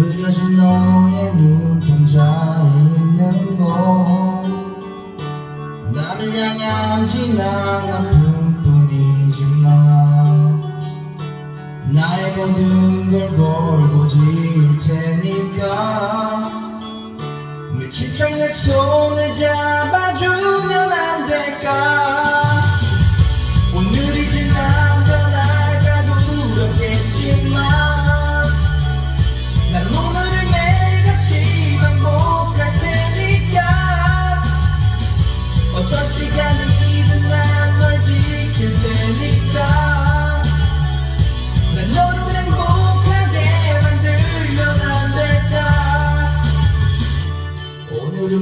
흐려진 너의 눈동자에 있는 건 나를 향한 진한 아픔뿐이지만 나의 모든 걸 걸고 지을 테니까 며칠쯤 내 손을 잡아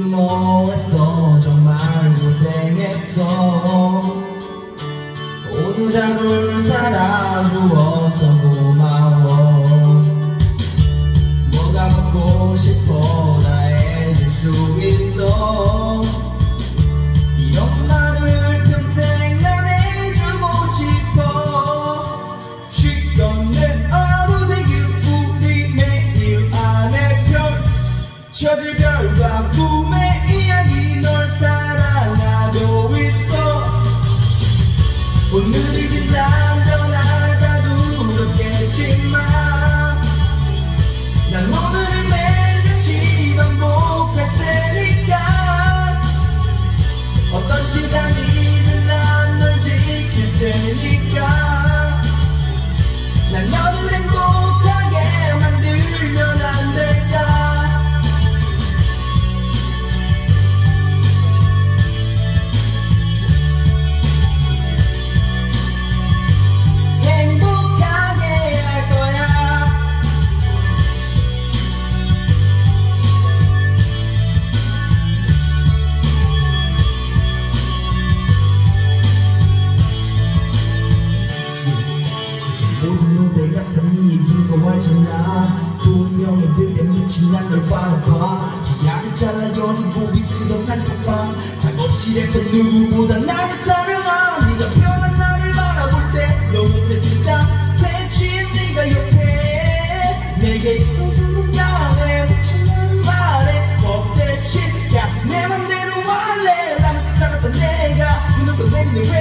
뭐 했어 정말 고생했어. 오늘 하루를 살 펼쳐질 별과 꿈의 이야기 널 사랑하고 있어. 오늘이 지나면 변할까 두렵겠지만 난 오늘을 매일같이 반복할 테니까. 어떤 시간이든 난 널 지킬 테니까 두 명의 들의 미친 장열과로 봐. 지향이 자라 연인 부비 쓰던 단톡방. 작업실에서 누구보다 나를 사랑한 네가 변한 나를 바라볼 때너 못했을까? 새취인 네가 옆에. 내게 있어도 미안해. 미친 말에 없대 시야. 내 맘대로 할래. 라면서 살았던 내가. 눈을 떠내리는 왜